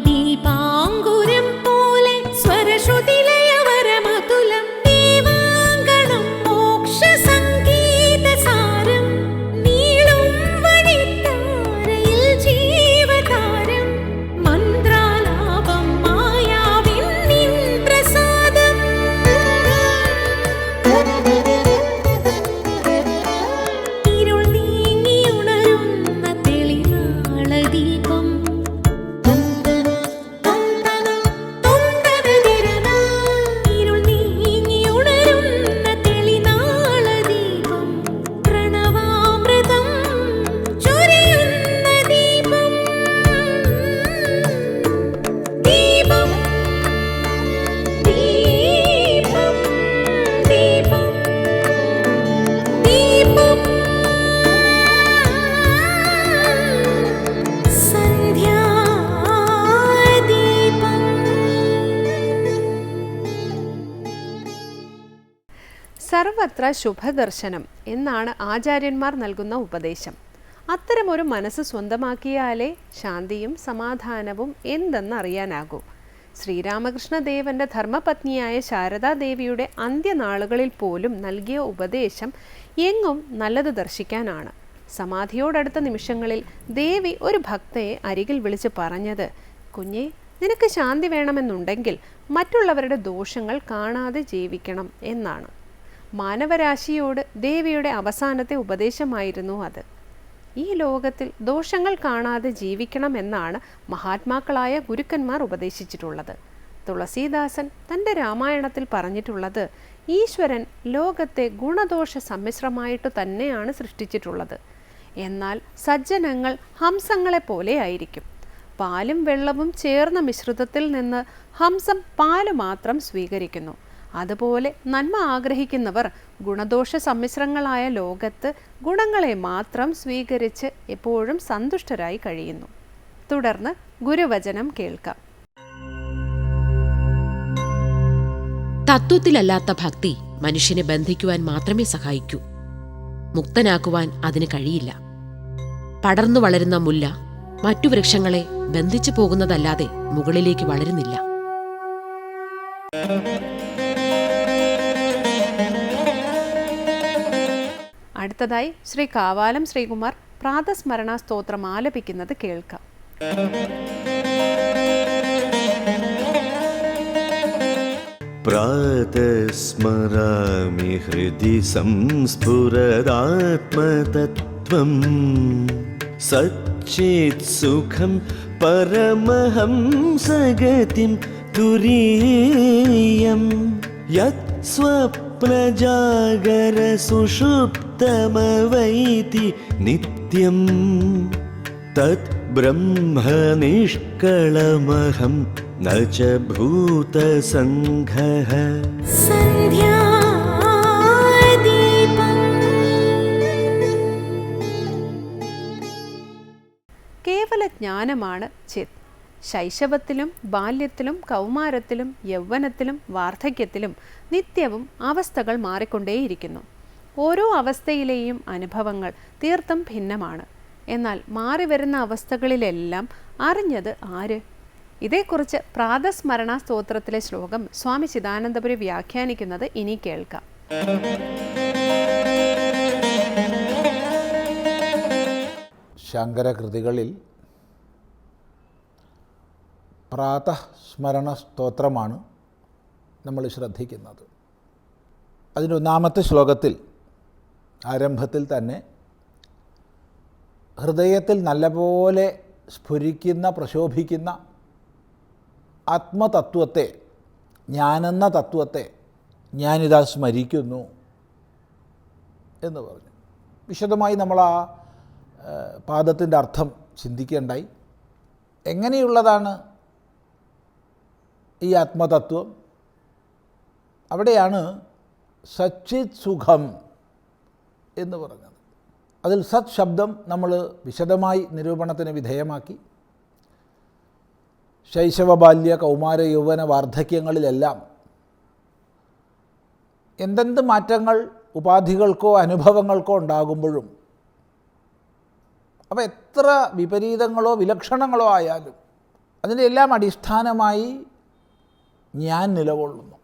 നിരുപമദീപാങ്കുരം പോലെ സ്വരശ്രുതിലയവരമതുലം സർവത്ര ശുഭദർശനം എന്നാണ് ആചാര്യന്മാർ നൽകുന്ന ഉപദേശം. അത്തരമൊരു മനസ്സ് സ്വന്തമാക്കിയാലേ ശാന്തിയും സമാധാനവും എന്തെന്നറിയാനാകൂ. ശ്രീരാമകൃഷ്ണദേവന്റെ ധർമ്മപത്നിയായ ശാരദാദേവിയുടെ അന്ത്യനാളുകളിൽ പോലും നൽകിയ ഉപദേശം എങ്ങും നല്ലത് ദർശിക്കാനാണ്. സമാധിയോടടുത്ത നിമിഷങ്ങളിൽ ദേവി ഒരു ഭക്തയെ അരികിൽ വിളിച്ച് പറഞ്ഞത് കുഞ്ഞെ നിനക്ക് ശാന്തി വേണമെന്നുണ്ടെങ്കിൽ മറ്റുള്ളവരുടെ ദോഷങ്ങൾ കാണാതെ ജീവിക്കണം എന്നാണ്. മാനവരാശിയോട് ദേവിയുടെ അവസാനത്തെ ഉപദേശമായിരുന്നു അത്. ഈ ലോകത്തിൽ ദോഷങ്ങൾ കാണാതെ ജീവിക്കണം എന്നാണ് മഹാത്മാക്കളായ ഗുരുക്കന്മാർ ഉപദേശിച്ചിട്ടുള്ളത്. തുളസീദാസൻ തന്റെ രാമായണത്തിൽ പറഞ്ഞിട്ടുള്ളത് ഈശ്വരൻ ലോകത്തെ ഗുണദോഷ സമ്മിശ്രമായിട്ട് തന്നെയാണ് സൃഷ്ടിച്ചിട്ടുള്ളത്. എന്നാൽ സജ്ജനങ്ങൾ ഹംസങ്ങളെ പോലെ ആയിരിക്കും. പാലും വെള്ളവും ചേർന്ന മിശ്രിതത്തിൽ നിന്ന് ഹംസം പാൽ മാത്രം സ്വീകരിക്കുന്നു. അതുപോലെ നന്മ ആഗ്രഹിക്കുന്നവർ ഗുണദോഷ സമ്മിശ്രങ്ങളായ ലോകത്ത് ഗുണങ്ങളെ മാത്രം സ്വീകരിച്ച് എപ്പോഴും സന്തുഷ്ടരായി കഴിയുന്നു. തുടർന്ന് ഗുരുവചനം കേൾക്കാം. തത്വത്തിലല്ലാത്ത ഭക്തി മനുഷ്യനെ ബന്ധിക്കുവാൻ മാത്രമേ സഹായിക്കൂ. മുക്തനാക്കുവാൻ അതിന് കഴിയില്ല. പടർന്നു വളരുന്ന മുല്ല മറ്റു വൃക്ഷങ്ങളെ ബന്ധിച്ചു പോകുന്നതല്ലാതെ മുകളിലേക്ക് വളരുന്നില്ല. അടുത്തതായി ശ്രീ കാവാലം ശ്രീകുമാർ പ്രാതസ്മരണ സ്തോത്രം ആലപിക്കുന്നത് കേൾക്കാം. പ്രാതസ്മരാമി ഹൃദി സംസ്ഫുരദാത്മതത്വം സച്ചേത് സുഖം പരമഹം സഗതിം തുരീയം യത് സ്വപ്ന यत्स्वप्नजागरसुषुप्तमवैति नित्यम् तत् ब्रह्मनिष्कळमहं न च भूतसङ्घः കേവല ജ്ഞാനമാണ് ചിത് ശൈശവത്തിലും ബാല്യത്തിലും കൗമാരത്തിലും യൗവനത്തിലും വാർദ്ധക്യത്തിലും നിത്യവും അവസ്ഥകൾ മാറിക്കൊണ്ടേയിരിക്കുന്നു. ഓരോ അവസ്ഥയിലെയും അനുഭവങ്ങൾ തീർത്തും ഭിന്നമാണ്. എന്നാൽ മാറി വരുന്ന അവസ്ഥകളിലെല്ലാം അറിഞ്ഞത് ആര്? ഇതേക്കുറിച്ച് പ്രാതസ്മരണ സ്തോത്രത്തിലെ ശ്ലോകം സ്വാമി ചിദാനന്ദപുരി വ്യാഖ്യാനിക്കുന്നത് ഇനി കേൾക്കാം. ശങ്കരകൃതികളിൽ പ്രാതസ്മരണ സ്തോത്രമാണ് നമ്മൾ ശ്രദ്ധിക്കുന്നത്. അതിന്റെ ഒന്നാമത്തെ ശ്ലോകത്തിൽ ആരംഭത്തിൽ തന്നെ ഹൃദയത്തിൽ നല്ലപോലെ സ്ഫുരിക്കുന്ന പ്രശോഭിക്കുന്ന ആത്മതത്വത്തെ ഞാനെന്ന തത്വത്തെ ഞാനിതാ സ്മരിക്കുന്നു എന്ന് പറഞ്ഞു. വിശദമായി നമ്മൾ ആ പാദത്തിന്റെ അർത്ഥം ചിന്തിക്കേണ്ടായി. എങ്ങനെയുള്ളതാണ് ഈ ആത്മതത്വം. അവിടെയാണ് സച്ചിത് സുഖം എന്ന് പറഞ്ഞത്. അതിൽ സത് ശബ്ദം നമ്മൾ വിശദമായി നിരൂപണത്തിന് വിധേയമാക്കി. ശൈശവ ബാല്യ കൗമാര യൗവന വാർദ്ധക്യങ്ങളിലെല്ലാം എന്തെന്ത് മാറ്റങ്ങൾ ഉപാധികൾക്കോ അനുഭവങ്ങൾക്കോ ഉണ്ടാകുമ്പോഴും അവ എത്ര വിപരീതങ്ങളോ വിലക്ഷണങ്ങളോ ആയാലും അതിന്റെ എല്ലാം അടിസ്ഥാനമായി ഞാൻ നിലകൊള്ളുന്നു.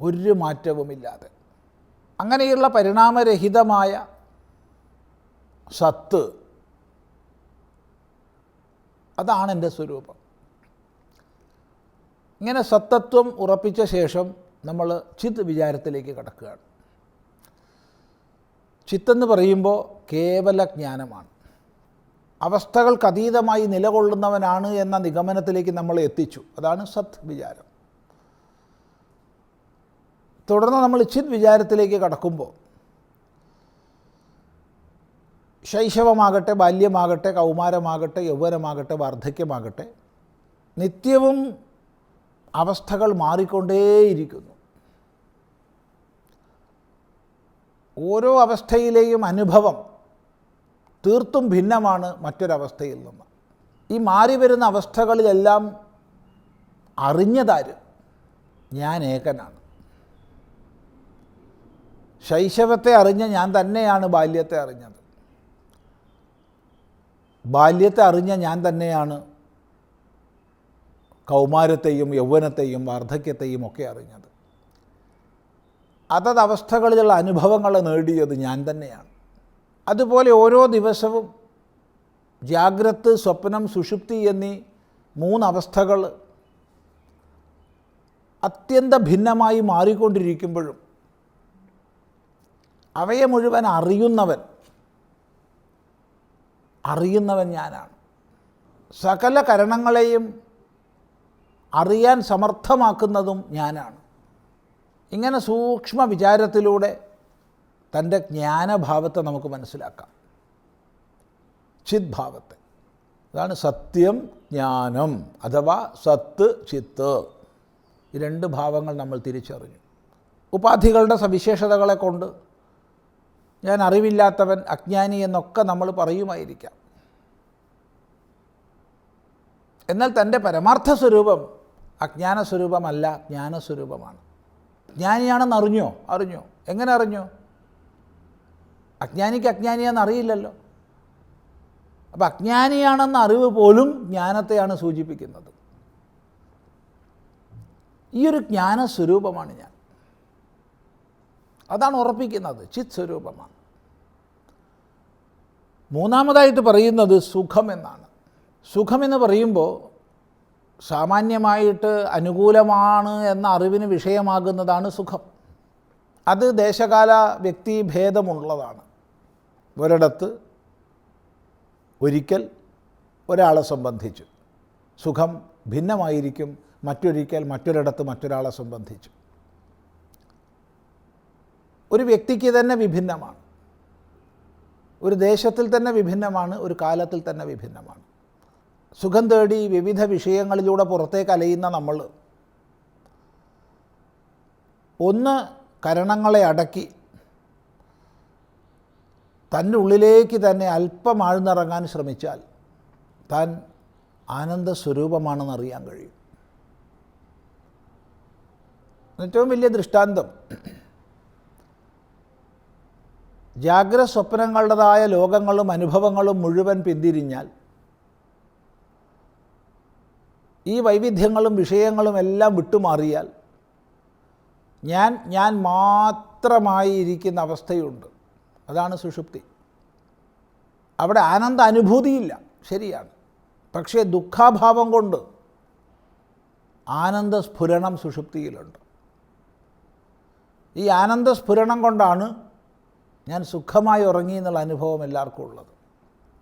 ഒരു മാറ്റവുമില്ലാതെ. അങ്ങനെയുള്ള പരിണാമരഹിതമായ സത്ത് അതാണ് എന്റെ സ്വരൂപം. ഇങ്ങനെ സത്തത്വം ഉറപ്പിച്ച ശേഷം നമ്മൾ ചിത് വിചാരത്തിലേക്ക് കടക്കുകയാണ്. ചിത്തെന്ന് പറയുമ്പോൾ കേവല ജ്ഞാനമാണ്. അവസ്ഥകൾക്ക് അതീതമായി നിലകൊള്ളുന്നവനാണ് എന്ന നിഗമനത്തിലേക്ക് നമ്മൾ എത്തിച്ചു. അതാണ് സത് വിചാരം തുടർന്ന് നമ്മൾ ചിത് വിചാരത്തിലേക്ക് കടക്കുമ്പോൾ ശൈശവമാകട്ടെ ബാല്യമാകട്ടെ കൗമാരമാകട്ടെ യൗവനമാകട്ടെ വാർദ്ധക്യമാകട്ടെ നിത്യവും അവസ്ഥകൾ മാറിക്കൊണ്ടേയിരിക്കുന്നു. ഓരോ അവസ്ഥയിലെയും അനുഭവം തീർത്തും ഭിന്നമാണ് മറ്റൊരവസ്ഥയിൽ നിന്ന്. ഈ മാറി വരുന്ന അവസ്ഥകളിലെല്ലാം അറിഞ്ഞതാര്? ഞാൻ ഏകനാണ്. ശൈശവത്തെ അറിഞ്ഞ ഞാൻ തന്നെയാണ് ബാല്യത്തെ അറിഞ്ഞത്. ബാല്യത്തെ അറിഞ്ഞ ഞാൻ തന്നെയാണ് കൗമാരത്തെയും യൗവനത്തെയും വാർദ്ധക്യത്തെയും ഒക്കെ അറിഞ്ഞത്. അതത് അവസ്ഥകളിലുള്ള അനുഭവങ്ങൾ നേടിയത് ഞാൻ തന്നെയാണ്. അതുപോലെ ഓരോ ദിവസവും ജാഗ്രത് സ്വപ്നം സുഷുപ്തി എന്നീ മൂന്നവസ്ഥകൾ അത്യന്ത ഭിന്നമായി മാറിക്കൊണ്ടിരിക്കുമ്പോഴും അവയെ മുഴുവൻ അറിയുന്നവൻ അറിയുന്നവൻ ഞാനാണ്. സകല കരണങ്ങളെയും അറിയാൻ സമർത്ഥമാക്കുന്നതും ഞാനാണ്. ഇങ്ങനെ സൂക്ഷ്മ വിചാരത്തിലൂടെ തന്റെ ജ്ഞാനഭാവത്തെ നമുക്ക് മനസ്സിലാക്കാം. ചിദ്ഭാവത്തെ. അതാണ് സത്യം ജ്ഞാനം അഥവാ സത്ത് ചിത്ത്. ഈ രണ്ട് ഭാവങ്ങൾ നമ്മൾ തിരിച്ചറിഞ്ഞു. ഉപാധികളുടെ സവിശേഷതകളെ കൊണ്ട് ഞാൻ അറിവില്ലാത്തവൻ അജ്ഞാനി എന്നൊക്കെ നമ്മൾ പറയുമായിരിക്കാം. എന്നാൽ തന്റെ പരമാർത്ഥ സ്വരൂപം അജ്ഞാന സ്വരൂപമല്ല ജ്ഞാനസ്വരൂപമാണ്. ജ്ഞാനിയാണെന്ന് അറിഞ്ഞോ? അറിഞ്ഞോ. എങ്ങനെ അറിഞ്ഞോ? അജ്ഞാനിക്ക് അജ്ഞാനിയാണെന്ന് അറിയില്ലല്ലോ. അപ്പം അജ്ഞാനിയാണെന്ന അറിവ് പോലും ജ്ഞാനത്തെയാണ് സൂചിപ്പിക്കുന്നത്. ഈ ഒരു ജ്ഞാനസ്വരൂപമാണ് ഞാൻ. അതാണ് ഉറപ്പിക്കുന്നത് ചിത് സ്വരൂപമാണ് മൂന്നാമതായിട്ട് പറയുന്നത് സുഖം എന്നാണ്. സുഖമെന്ന് പറയുമ്പോൾ സാമാന്യമായിട്ട് അനുകൂലമാണ് എന്ന അറിവിന് വിഷയമാകുന്നതാണ് സുഖം. അത് ദേശകാല വ്യക്തി ഭേദമുള്ളതാണ്. ഒരിടത്ത് ഒരിക്കൽ ഒരാളെ സംബന്ധിച്ച്. സുഖം ഭിന്നമായിരിക്കും മറ്റൊരിക്കൽ മറ്റൊരിടത്ത് മറ്റൊരാളെ സംബന്ധിച്ച്. ഒരു വ്യക്തിക്ക് തന്നെ വിഭിന്നമാണ്. ഒരു ദേശത്തിൽ തന്നെ വിഭിന്നമാണ് ഒരു കാലത്തിൽ തന്നെ വിഭിന്നമാണ്. സുഖം തേടി വിവിധ വിഷയങ്ങളിലൂടെ പുറത്തേക്ക് അലയുന്ന നമ്മൾ. ഒന്ന് കരണങ്ങളെ അടക്കി തന്റെ ഉള്ളിലേക്ക് തന്നെ അല്പം ആഴ്ന്നിറങ്ങാൻ ശ്രമിച്ചാൽ താൻ ആനന്ദ സ്വരൂപമാണെന്ന് അറിയാൻ കഴിയും. ഏറ്റവും വലിയ ദൃഷ്ടാന്തം ജാഗ്രത സ്വപ്നങ്ങളുടേതായ ലോകങ്ങളും അനുഭവങ്ങളും മുഴുവൻ പിന്തിരിഞ്ഞാൽ ഈ വൈവിധ്യങ്ങളും വിഷയങ്ങളും എല്ലാം വിട്ടുമാറിയാൽ ഞാൻ ഞാൻ മാത്രമായി ഇരിക്കുന്ന അവസ്ഥയുണ്ട്. അതാണ് സുഷുപ്തി. അവിടെ ആനന്ദ അനുഭൂതിയില്ല ശരിയാണ്. പക്ഷേ ദുഃഖാഭാവം കൊണ്ട് ആനന്ദസ്ഫുരണം സുഷുപ്തിയിലുണ്ട്. ഈ ആനന്ദസ്ഫുരണം കൊണ്ടാണ് ഞാൻ സുഖമായി ഉറങ്ങി എന്നുള്ള അനുഭവം എല്ലാവർക്കും ഉള്ളത്.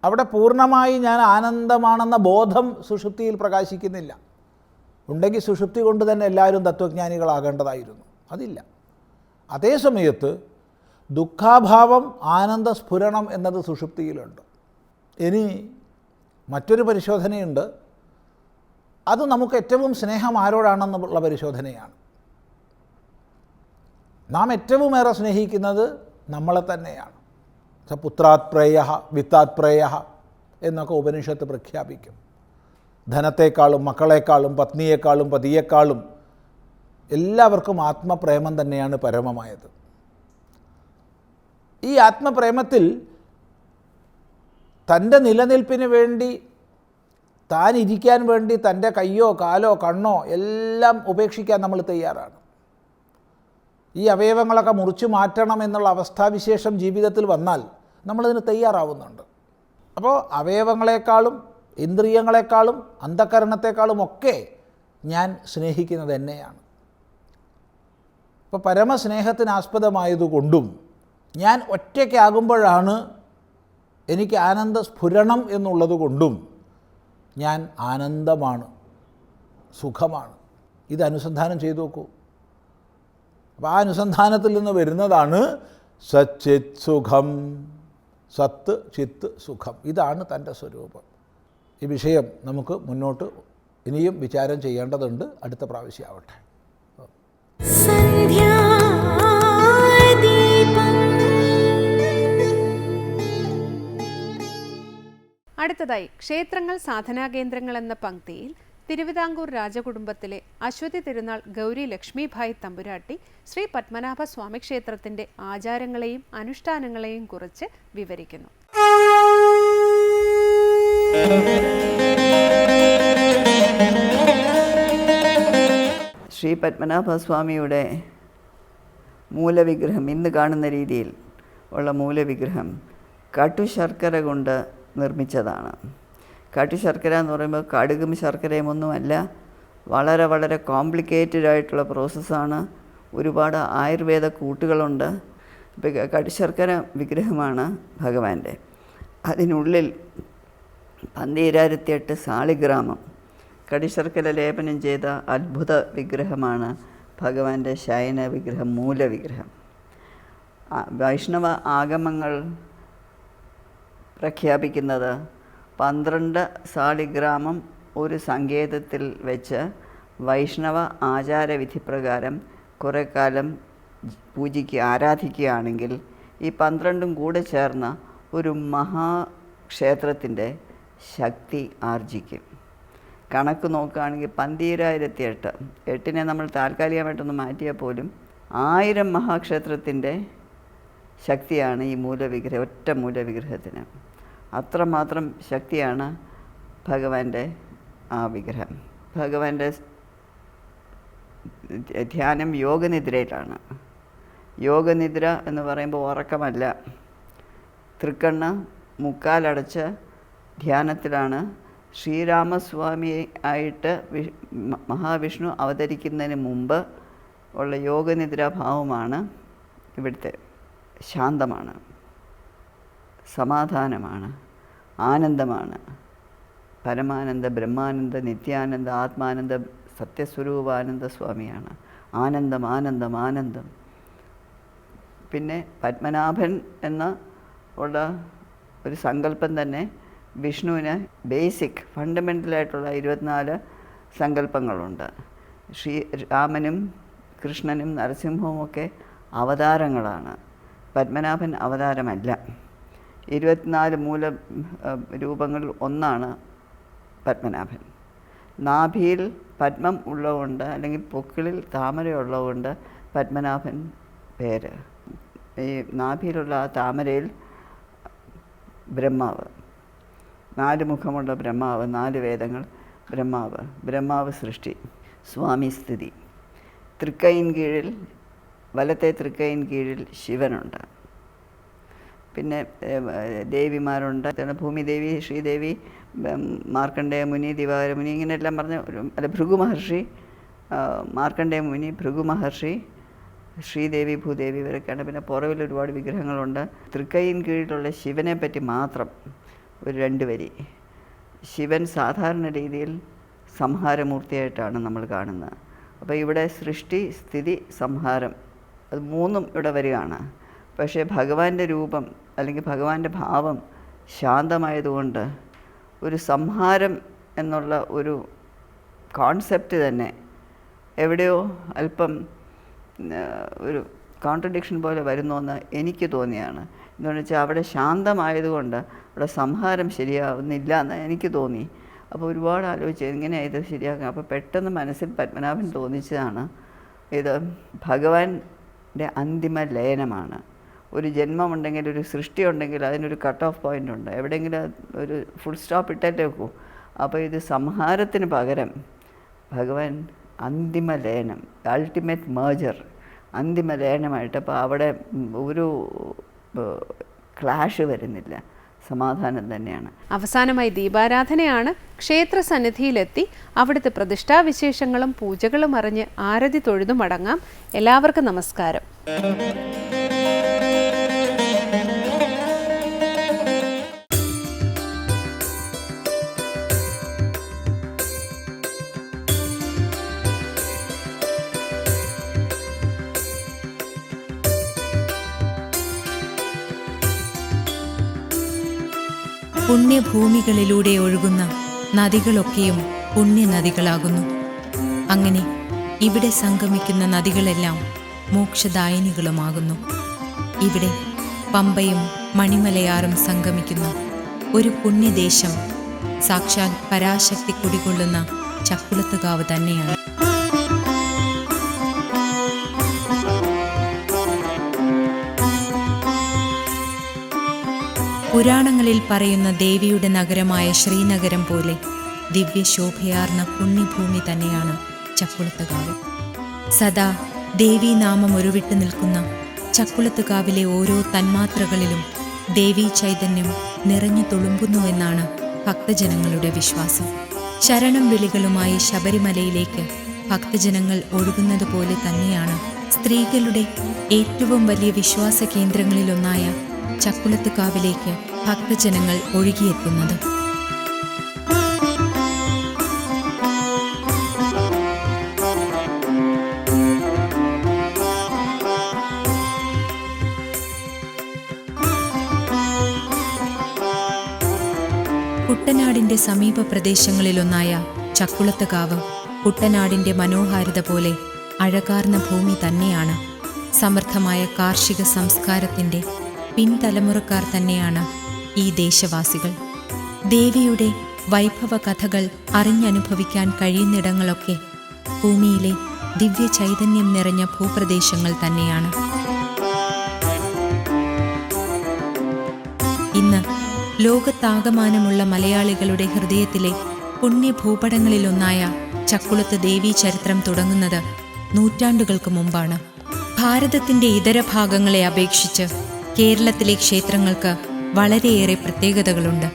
അവിടെ പൂർണമായി ഞാൻ ആനന്ദമാണെന്ന ബോധം സുഷുപ്തിയിൽ പ്രകാശിക്കുന്നില്ല. ഉണ്ടെങ്കിൽ സുഷുപ്തി കൊണ്ട് തന്നെ എല്ലാവരും തത്വജ്ഞാനികളാകേണ്ടതായിരുന്നു. അതില്ല. അതേ സമയത്ത് ദുഃഖാഭാവം ആനന്ദസ്ഫുരണം എന്നത് സുഷുപ്തിയിലുണ്ട്. ഇനി മറ്റൊരു പരിശോധനയുണ്ട്. അത് നമുക്ക് ഏറ്റവും സ്നേഹം ആരോടാണെന്നുള്ള പരിശോധനയാണ്. നാം ഏറ്റവും ഏറെ സ്നേഹിക്കുന്നത് നമ്മളെ തന്നെയാണ്. പുത്രാത്പ്രേയ പുത്രാത് പ്രേയ വിത്താത് പ്രേയ എന്നൊക്കെ ഉപനിഷത്ത് പ്രഖ്യാപിക്കും. ധനത്തെക്കാളും മക്കളെക്കാളും പത്നിയേക്കാളും പതിയേക്കാളും എല്ലാവർക്കും ആത്മപ്രേമം തന്നെയാണ് പരമമായത്. ഈ ആത്മപ്രേമത്തിൽ തന്റെ നിലനിൽപ്പിന് വേണ്ടി താൻ ഇരിക്കാൻ വേണ്ടി തന്റെ കയ്യോ കാലോ കണ്ണോ എല്ലാം ഉപേക്ഷിക്കാൻ നമ്മൾ തയ്യാറാണ്. ഈ അവയവങ്ങളൊക്കെ മുറിച്ചു മാറ്റണം എന്നുള്ള അവസ്ഥാവിശേഷം ജീവിതത്തിൽ വന്നാൽ നമ്മളതിന് തയ്യാറാവുന്നുണ്ട്. അപ്പോൾ അവയവങ്ങളെക്കാളും ഇന്ദ്രിയങ്ങളെക്കാളും അന്ധകരണത്തെക്കാളും ഒക്കെ ഞാൻ സ്നേഹിക്കുന്നത് എന്നെയാണ്. അപ്പോൾ പരമസ്നേഹത്തിനാസ്പദമായതുകൊണ്ടും ഞാൻ ഒറ്റയ്ക്കാകുമ്പോഴാണ് എനിക്ക് ആനന്ദ സ്ഫുരണം എന്നുള്ളത് കൊണ്ടും ഞാൻ ആനന്ദമാണ് സുഖമാണ്. ഇത് അനുസന്ധാനം ചെയ്തു നോക്കൂ. അപ്പോൾ ആ അനുസന്ധാനത്തിൽ നിന്ന് വരുന്നതാണ് സച്ചിത് സുഖം സത്ത് ചിത്ത് സുഖം. ഇതാണ് തന്റെ സ്വരൂപം. ഈ വിഷയം നമുക്ക് മുന്നോട്ട് ഇനിയും വിചാരം ചെയ്യേണ്ടതുണ്ട്. അടുത്ത പ്രാവശ്യം പ്രാവശ്യമാവട്ടെ അടുത്തതായി ക്ഷേത്രങ്ങൾ സാധനാ കേന്ദ്രങ്ങൾ എന്ന പങ്ക്തിയിൽ തിരുവിതാംകൂർ രാജകുടുംബത്തിലെ അശ്വതി തിരുനാൾ ഗൗരി ലക്ഷ്മിഭായ് തമ്പുരാട്ടി ശ്രീ പത്മനാഭ സ്വാമി ക്ഷേത്രത്തിന്റെ ആചാരങ്ങളെയും അനുഷ്ഠാനങ്ങളെയും കുറിച്ച് വിവരിക്കുന്നു. ശ്രീ പത്മനാഭ പത്മനാഭസ്വാമിയുടെ മൂലവിഗ്രഹം ഇന്ന് കാണുന്ന രീതിയിൽ ഉള്ള മൂലവിഗ്രഹം കട്ടുശർക്കര കൊണ്ട് നിർമ്മിച്ചതാണ്. കട്ടുശർക്കര എന്ന് പറയുമ്പോൾ കടുകും ശർക്കരയും ഒന്നുമല്ല വളരെ വളരെ കോംപ്ലിക്കേറ്റഡ് ആയിട്ടുള്ള പ്രോസസ്സാണ് ഒരുപാട് ആയുർവേദ കൂട്ടുകളുണ്ട്. ഇപ്പോൾ കടുശർക്കര വിഗ്രഹമാണ് ഭഗവാന്റെ. അതിനുള്ളിൽ പന്തീരായിരത്തിയെട്ട് സാളിഗ്രാമം. കടിശർക്കര ലേപനം ചെയ്ത അത്ഭുത വിഗ്രഹമാണ് ഭഗവാന്റെ ശയന വിഗ്രഹം മൂലവിഗ്രഹം വൈഷ്ണവ ആഗമങ്ങൾ പ്രഖ്യാപിക്കുന്നത്. പന്ത്രണ്ട് സാളിഗ്രാമം ഒരു സങ്കേതത്തിൽ വെച്ച് വൈഷ്ണവ ആചാരവിധി പ്രകാരം കുറേ കാലം പൂജിക്കുക ആരാധിക്കുകയാണെങ്കിൽ ഈ പന്ത്രണ്ടും കൂടെ ചേർന്ന ഒരു മഹാക്ഷേത്രത്തിന്റെ ശക്തി ആർജിക്കും. കണക്ക് നോക്കുകയാണെങ്കിൽ പന്തീരായിരത്തി എട്ട് എട്ടിനെ നമ്മൾ താൽക്കാലികമായിട്ടൊന്ന് മാറ്റിയാൽ പോലും ആയിരം മഹാക്ഷേത്രത്തിന്റെ ശക്തിയാണ് ഈ മൂലവിഗ്രഹം ഒറ്റ മൂലവിഗ്രഹത്തിന്. അത്രമാത്രം ശക്തിയാണ് ഭഗവാന്റെ ആ വിഗ്രഹം. ഭഗവാന്റെ ധ്യാനം യോഗനിദ്രയിലാണ്. യോഗനിദ്ര എന്ന് പറയുമ്പോൾ ഉറക്കമല്ല. തൃക്കണ്ണ് മുക്കാലടച്ച് ധ്യാനത്തിലാണ്. ശ്രീരാമസ്വാമി ആയിട്ട് വി മഹാവിഷ്ണു അവതരിക്കുന്നതിന് മുമ്പ് ഉള്ള യോഗനിദ്രാഭാവമാണ് ഇവിടുത്തെ ശാന്തമാണ്. സമാധാനമാണ് ആനന്ദമാണ്. പരമാനന്ദ ബ്രഹ്മാനന്ദ നിത്യാനന്ദ ആത്മാനന്ദ സത്യസ്വരൂപാനന്ദ സ്വാമിയാണ്. ആനന്ദം ആനന്ദം ആനന്ദം. പിന്നെ പത്മനാഭൻ എന്ന ഉള്ള ഒരു സങ്കല്പം തന്നെ വിഷ്ണുവിന് ബേസിക് ഫണ്ടമെന്റലായിട്ടുള്ള ഇരുപത്തിനാല് സങ്കല്പങ്ങളുണ്ട്. ശ്രീ രാമനും കൃഷ്ണനും നരസിംഹവും ഒക്കെ അവതാരങ്ങളാണ്. പത്മനാഭൻ അവതാരമല്ല. ഇരുപത്തിനാല് മൂല രൂപങ്ങളിൽ ഒന്നാണ് പത്മനാഭൻ. നാഭിയിൽ പത്മം ഉള്ളതുകൊണ്ട് അല്ലെങ്കിൽ പൊക്കിളിൽ താമര ഉള്ളതുകൊണ്ട് പത്മനാഭൻ പേര്. ഈ നാഭിയിലുള്ള ആ താമരയിൽ ബ്രഹ്മാവ്. നാല് മുഖമുള്ള ബ്രഹ്മാവ് നാല് വേദങ്ങൾ. ബ്രഹ്മാവ് ബ്രഹ്മാവ് സൃഷ്ടി സ്വാമി സ്ഥിതി. തൃക്കൈൻ കീഴിൽ വലത്തെ തൃക്കൈൻ കീഴിൽ ശിവനുണ്ട്. പിന്നെ ദേവിമാരുണ്ട്. പിന്നെ ഭൂമിദേവി ശ്രീദേവി മാർക്കണ്ഡേയ മുനി ദിവാര മുനി ഇങ്ങനെയെല്ലാം പറഞ്ഞ അല്ല ഭൃഗു മഹർഷി മാർക്കണ്ഡേയ മുനി ഭൃഗു മഹർഷി ശ്രീദേവി ഭൂദേവി ഇവരൊക്കെയാണ്. പിന്നെ പുറവിൽ ഒരുപാട് വിഗ്രഹങ്ങളുണ്ട്. തൃക്കൈയിൻ കീഴിലുള്ള ശിവനെ പറ്റി മാത്രം ഒരു രണ്ട് വരി. ശിവൻ സാധാരണ രീതിയിൽ സംഹാരമൂർത്തിയായിട്ടാണ് നമ്മൾ കാണുന്നത്. അപ്പോൾ ഇവിടെ സൃഷ്ടി സ്ഥിതി സംഹാരം. അത് മൂന്നും ഇവിടെ വരികയാണ്. പക്ഷേ ഭഗവാന്റെ രൂപം അല്ലെങ്കിൽ ഭഗവാന്റെ ഭാവം ശാന്തമായതുകൊണ്ട് ഒരു സംഹാരം എന്നുള്ള ഒരു കോൺസെപ്റ്റ് തന്നെ എവിടെയോ അല്പം ഒരു കോൺട്രഡിക്ഷൻ പോലെ വരുന്നുവെന്ന് എനിക്ക് തോന്നിയാണ്. എന്താണെന്ന് വെച്ചാൽ അവിടെ ശാന്തമായതുകൊണ്ട് അവിടെ സംഹാരം ശരിയാവുന്നില്ല എന്ന് എനിക്ക് തോന്നി. അപ്പോൾ ഒരുപാട് ആലോചിച്ചു എങ്ങനെയാണ് ഇത് ശരിയാക്കുക അപ്പോൾ പെട്ടെന്ന് മനസ്സിൽ പത്മനാഭൻ തോന്നിച്ചതാണ് ഇത് ഭഗവാന്റെ അന്തിമ ലയനമാണ്. ഒരു ജന്മമുണ്ടെങ്കിൽ ഒരു സൃഷ്ടി ഉണ്ടെങ്കിൽ അതിനൊരു കട്ട് ഓഫ് പോയിന്റ് ഉണ്ട്. എവിടെയെങ്കിലും ഒരു ഫുൾ സ്റ്റോപ്പ് ഇട്ടേ വെക്കൂ അപ്പോൾ ഇത് സംഹാരത്തിന് പകരം ഭഗവാൻ അന്തിമ ലയനം അൾട്ടിമേറ്റ് മേജർ അന്തിമ ലയനമായിട്ട് അപ്പോൾ അവിടെ ഒരു ക്ലാഷ് വരുന്നില്ല. സമാധാനം തന്നെയാണ്. അവസാനമായി ദീപാരാധനയാണ്. ക്ഷേത്ര സന്നിധിയിലെത്തി. അവിടുത്തെ പ്രതിഷ്ഠാവിശേഷങ്ങളും പൂജകളും അറിഞ്ഞ് ആരതി തൊഴുതു മടങ്ങാം എല്ലാവർക്കും നമസ്കാരം. പുണ്യഭൂമികളിലൂടെ ഒഴുകുന്ന നദികളൊക്കെയും പുണ്യനദികളാകുന്നു. അങ്ങനെ ഇവിടെ സംഗമിക്കുന്ന നദികളെല്ലാം മോക്ഷദായനികളുമാകുന്നു. ഇവിടെ പമ്പയും മണിമലയാറും സംഗമിക്കുന്ന ഒരു പുണ്യദേശം സാക്ഷാൽ പരാശക്തി കുടികൊള്ളുന്ന ചക്കുളത്തുകാവ് തന്നെയാണ്. പുരാണങ്ങളിൽ പറയുന്ന ദേവിയുടെ നഗരമായ ശ്രീനഗരം പോലെ ദിവ്യശോഭയാർന്ന പുണ്യഭൂമി തന്നെയാണ് ചക്കുളത്തുകാവ്. സദാ ദേവീനാമം ഉരുവിട്ട് നിൽക്കുന്ന ചക്കുളത്തുകാവിലെ ഓരോ തന്മാത്രകളിലും ദേവീ ചൈതന്യം നിറഞ്ഞു തുളുമ്പുന്നുവെന്നാണ് ഭക്തജനങ്ങളുടെ വിശ്വാസം. ശരണം വിളികളുമായി ശബരിമലയിലേക്ക് ഭക്തജനങ്ങൾ ഒഴുകുന്നത് പോലെ തന്നെയാണ് സ്ത്രീകളുടെ ഏറ്റവും വലിയ വിശ്വാസ കേന്ദ്രങ്ങളിലൊന്നായ ചക്കുളത്തുകാവിലേക്ക് ഭക്തജനങ്ങൾ ഒഴുകിയെത്തുന്നത്. കുട്ടനാടിന്റെ സമീപ പ്രദേശങ്ങളിലൊന്നായ ചക്കുളത്തുകാവ് കുട്ടനാടിന്റെ മനോഹാരിത പോലെ അഴകാർന്ന ഭൂമി തന്നെയാണ്. സമർത്ഥമായ കാർഷിക സംസ്കാരത്തിന്റെ പിൻതലമുറക്കാർ തന്നെയാണ് ഈ ദേശവാസികൾ. ദേവിയുടെ വൈഭവ കഥകൾ അറിഞ്ഞനുഭവിക്കാൻ കഴിയുന്നിടങ്ങളൊക്കെ ഭൂമിയിലെ ദിവ്യ ചൈതന്യം നിറഞ്ഞ ഭൂപ്രദേശങ്ങൾ തന്നെയാണ്. ഇന്ന് ലോകത്താകമാനമുള്ള മലയാളികളുടെ ഹൃദയത്തിലെ പുണ്യഭൂപടങ്ങളിലൊന്നായ ചക്കുളത്ത് ദേവീ ചരിത്രം തുടങ്ങുന്നത് നൂറ്റാണ്ടുകൾക്ക് മുമ്പാണ്. ഭാരതത്തിന്റെ ഇതര ഭാഗങ്ങളെ അപേക്ഷിച്ച് കേരളത്തിലെ ക്ഷേത്രങ്ങൾക്ക് വളരെയേറെ പ്രത്യേകതകളുണ്ട്.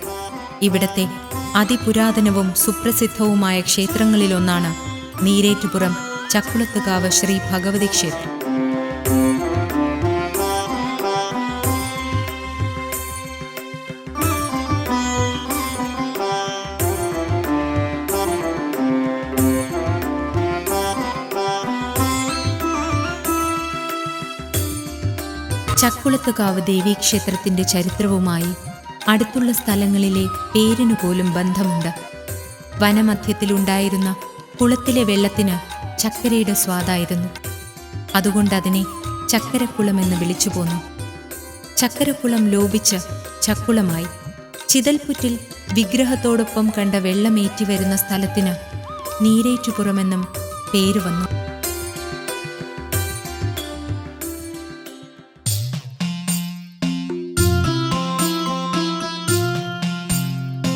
ഇവിടത്തെ അതിപുരാതനവും സുപ്രസിദ്ധവുമായ ക്ഷേത്രങ്ങളിലൊന്നാണ് നീരേറ്റുപുറം ചക്കുളത്തുകാവ് ശ്രീ ഭഗവതി ക്ഷേത്രം. ചക്കുളത്തുകാവ് ദേവീക്ഷേത്രത്തിന്റെ ചരിത്രവുമായി അടുത്തുള്ള സ്ഥലങ്ങളിലെ പേരിനു പോലും ബന്ധമുണ്ട്. വനമധ്യത്തിലുണ്ടായിരുന്ന കുളത്തിലെ വെള്ളത്തിന് ചക്കരയുടെ സ്വാദായിരുന്നു. അതുകൊണ്ട് അതിനെ ചക്കരക്കുളം എന്ന് വിളിച്ചു പോന്നു. ചക്കരക്കുളം ലോപിച്ച് ചക്കുളമായി ചിതൽപുറ്റിൽ വിഗ്രഹത്തോടൊപ്പം കണ്ട വെള്ളമേറ്റി വരുന്ന സ്ഥലത്തിന് നീരേറ്റുപുറമെന്നും പേര് വന്നു.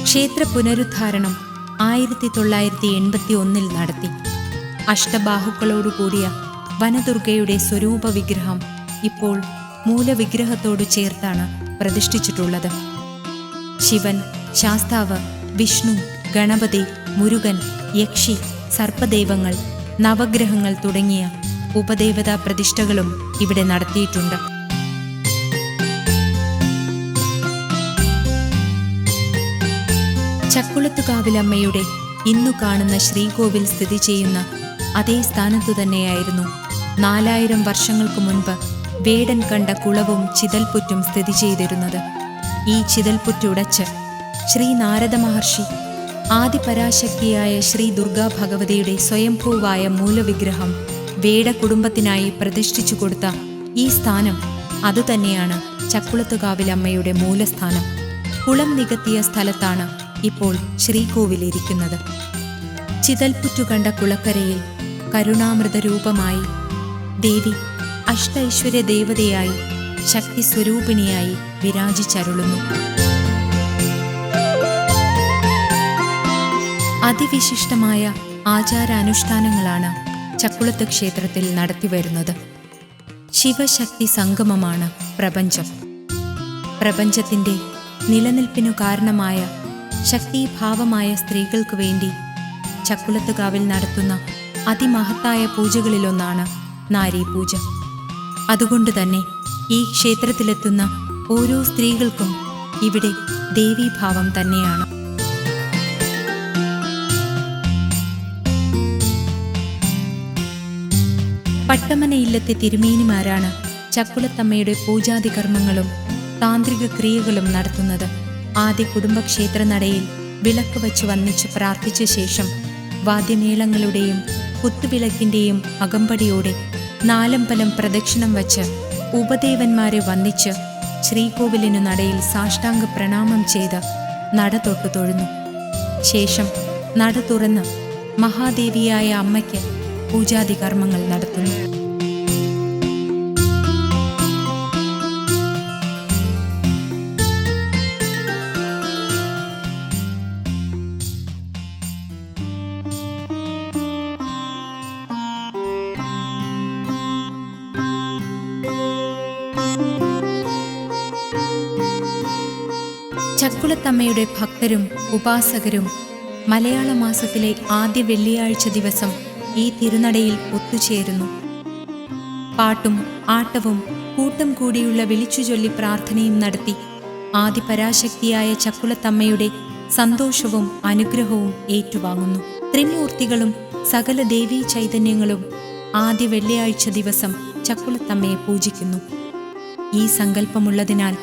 ക്ഷേത്ര പുനരുദ്ധാരണം ആയിരത്തി തൊള്ളായിരത്തി എൺപത്തി ഒന്നിൽ നടത്തി അഷ്ടബാഹുക്കളോടുകൂടിയ വനദുർഗയുടെ സ്വരൂപ വിഗ്രഹം ഇപ്പോൾ മൂലവിഗ്രഹത്തോട് ചേർത്താണ് പ്രതിഷ്ഠിച്ചിട്ടുള്ളത്. ശിവൻ ശാസ്താവ് വിഷ്ണു ഗണപതി മുരുകൻ യക്ഷി സർപ്പദൈവങ്ങൾ നവഗ്രഹങ്ങൾ തുടങ്ങിയ ഉപദേവതാ പ്രതിഷ്ഠകളും ഇവിടെ നടത്തിയിട്ടുണ്ട്. ചക്കുളത്തുകാവിലമ്മയുടെ ഇന്നു കാണുന്ന ശ്രീകോവിൽ സ്ഥിതി ചെയ്യുന്ന അതേ സ്ഥാനത്തു തന്നെയായിരുന്നു. നാലായിരം വർഷങ്ങൾക്ക് മുൻപ് വേടൻ കണ്ട കുളവും ചിതൽപുറ്റും സ്ഥിതി ചെയ്തിരുന്നത്. ഈ ചിതൽപുറ്റുടച്ച് ശ്രീ നാരദ മഹർഷി ആദിപരാശക്തിയായ ശ്രീ ദുർഗാ ഭഗവതിയുടെ സ്വയംഭൂവായ മൂലവിഗ്രഹം വേട കുടുംബത്തിനായി പ്രതിഷ്ഠിച്ചു കൊടുത്ത ഈ സ്ഥാനം അതുതന്നെയാണ് ചക്കുളത്തുകാവിലമ്മയുടെ മൂലസ്ഥാനം. കുളം നികത്തിയ സ്ഥലത്താണ് ഇപ്പോൾ ശ്രീകോവിലിരിക്കുന്നത്. ചിതൽപുറ്റു കണ്ട കുളക്കരയിൽ കരുണാമൃത രൂപമായി ദേവി അഷ്ടൈശ്വര്യ ദേവതയായി ശക്തി സ്വരൂപിണിയായി വിരാജിച്ചരുളുന്നു. അതിവിശിഷ്ടമായ ആചാരാനുഷ്ഠാനങ്ങളാണ് ചക്കുളത്ത് ക്ഷേത്രത്തിൽ നടത്തിവരുന്നത്. ശിവശക്തി സംഗമമാണ് പ്രപഞ്ചം. പ്രപഞ്ചത്തിന്റെ നിലനിൽപ്പിനു കാരണമായ ശക്തീഭാവമായ സ്ത്രീകൾക്കു വേണ്ടി ചക്കുളത്തുകാവിൽ നടത്തുന്ന അതിമഹത്തായ പൂജകളിലൊന്നാണ് നാരീപൂജ. അതുകൊണ്ട് തന്നെ ഈ ക്ഷേത്രത്തിലെത്തുന്ന ഓരോ സ്ത്രീകൾക്കും ഇവിടെ ദേവീഭാവം തന്നെയാണ്. പട്ടമന ഇല്ലത്തെ തിരുമേനിമാരാണ് ചക്കുളത്തമ്മയുടെ പൂജാതി കർമ്മങ്ങളും താന്ത്രിക ക്രിയകളും നടത്തുന്നത്. ആദ്യ കുടുംബക്ഷേത്ര നടയിൽ വിളക്ക് വച്ച് വന്നിച്ച് പ്രാർത്ഥിച്ച ശേഷം വാദ്യമേളങ്ങളുടെയും കുത്തുവിളക്കിന്റെയും അകമ്പടിയോടെ നാലമ്പലം പ്രദക്ഷിണം വച്ച് ഉപദേവന്മാരെ വന്നിച്ച് ശ്രീകോവിലിനു നടയിൽ സാഷ്ടാംഗ പ്രണാമം ചെയ്ത് നട തൊട്ടു തൊഴുന്നു. ശേഷം നട തുറന്ന് മഹാദേവിയായ അമ്മയ്ക്ക് പൂജാതി കർമ്മങ്ങൾ നടത്തുന്നു. ചക്കുളത്തമ്മയുടെ ഭക്തരും ഉപാസകരും മലയാള മാസത്തിലെ ആദ്യ വെള്ളിയാഴ്ച ദിവസം ഈ തിരുനടയിൽ ഒത്തുചേരുന്നു. പാട്ടും ആട്ടവും കൂട്ടം കൂടിയുള്ള വിളിച്ചുചൊല്ലി പ്രാർത്ഥനയും നടത്തി ആദിപരാശക്തിയായ ചക്കുളത്തമ്മയുടെ സന്തോഷവും അനുഗ്രഹവും ഏറ്റുവാങ്ങുന്നു. ത്രിമൂർത്തികളും സകല ദേവീ ചൈതന്യങ്ങളും ആദ്യ വെള്ളിയാഴ്ച ദിവസം ചക്കുളത്തമ്മയെ പൂജിക്കുന്നു. ഈ സങ്കല്പമുള്ളതിനാൽ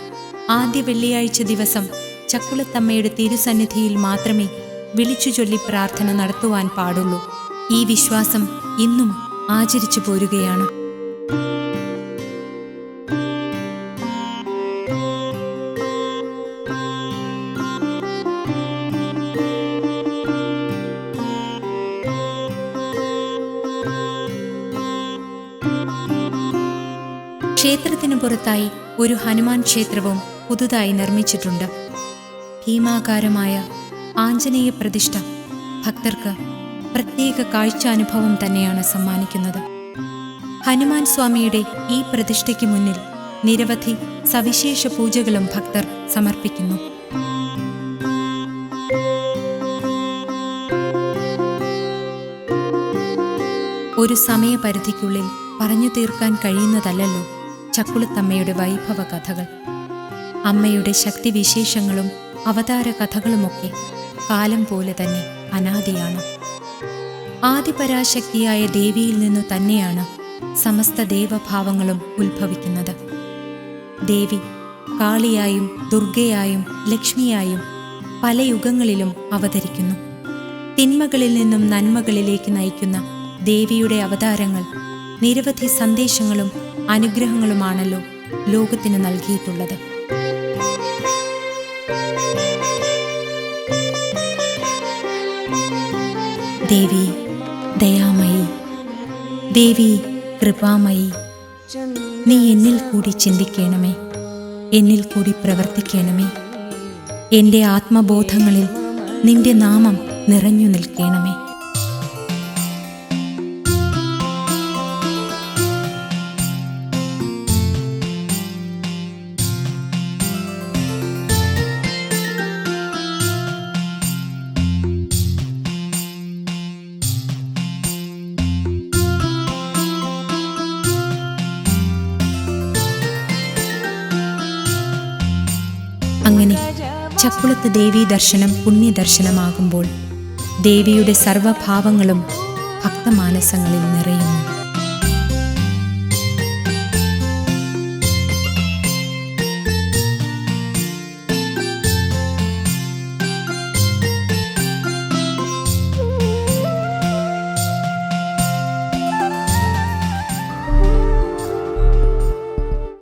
ആദ്യ വെള്ളിയാഴ്ച ദിവസം ചക്കുളത്തമ്മയുടെ തിരുസന്നിധിയിൽ മാത്രമേ വിളിച്ചു ചൊല്ലി പ്രാർത്ഥന നടത്തുവാൻ പാടുള്ളൂ. ഈ വിശ്വാസം ഇന്നും ആചരിച്ചു പോരുകയാണ്. ക്ഷേത്രത്തിനു പുറത്തായി ഒരു ഹനുമാൻ ക്ഷേത്രവും പുതുതായി നിർമ്മിച്ചിട്ടുണ്ട്. ഭീമാകാരമായ ആഞ്ജനേയ പ്രതിഷ്ഠ ഭക്തർക്ക് പ്രത്യേക കാഴ്ചാനുഭവം തന്നെയാണ് സമ്മാനിക്കുന്നത്. ഹനുമാൻ സ്വാമിയുടെ ഈ പ്രതിഷ്ഠയ്ക്ക് മുന്നിൽ നിരവധി സവിശേഷ പൂജകളും ഭക്തർ സമർപ്പിക്കുന്നു. ഒരു സമയപരിധിക്കുള്ളിൽ പറഞ്ഞു തീർക്കാൻ കഴിയുന്നതല്ലല്ലോ ചക്കുളത്തമ്മയുടെ വൈഭവ കഥകൾ. അമ്മയുടെ ശക്തിവിശേഷങ്ങളും അവതാര കഥകളുമൊക്കെ കാലം പോലെ തന്നെ അനാദിയാണ്. ആദിപരാശക്തിയായ ദേവിയിൽ നിന്നു തന്നെയാണ് സമസ്ത ദേവഭാവങ്ങളും ഉത്ഭവിക്കുന്നത്. ദേവി കാളിയായും ദുർഗയായും ലക്ഷ്മിയായും പല യുഗങ്ങളിലും അവതരിക്കുന്നു. തിന്മകളിൽ നിന്നും നന്മകളിലേക്ക് നയിക്കുന്ന ദേവിയുടെ അവതാരങ്ങൾ നിരവധി സന്ദേശങ്ങളും അനുഗ്രഹങ്ങളുമാണല്ലോ ലോകത്തിന് നൽകിയിട്ടുള്ളത്. ദേവി ദയാമയി. ദേവി കൃപാമയി. നീ എന്നിൽ കൂടി ചിന്തിക്കണമേ. എന്നിൽ കൂടി പ്രവർത്തിക്കണമേ. എന്റെ ആത്മബോധങ്ങളിൽ നിന്റെ നാമം നിറഞ്ഞു നിൽക്കണമേ. ചക്കുളത്ത് ദേവീ ദർശനം പുണ്യദർശനമാകുമ്പോൾ ദേവിയുടെ സർവഭാവങ്ങളും ഭക്തമാനസങ്ങളിൽ നിറയുന്നു.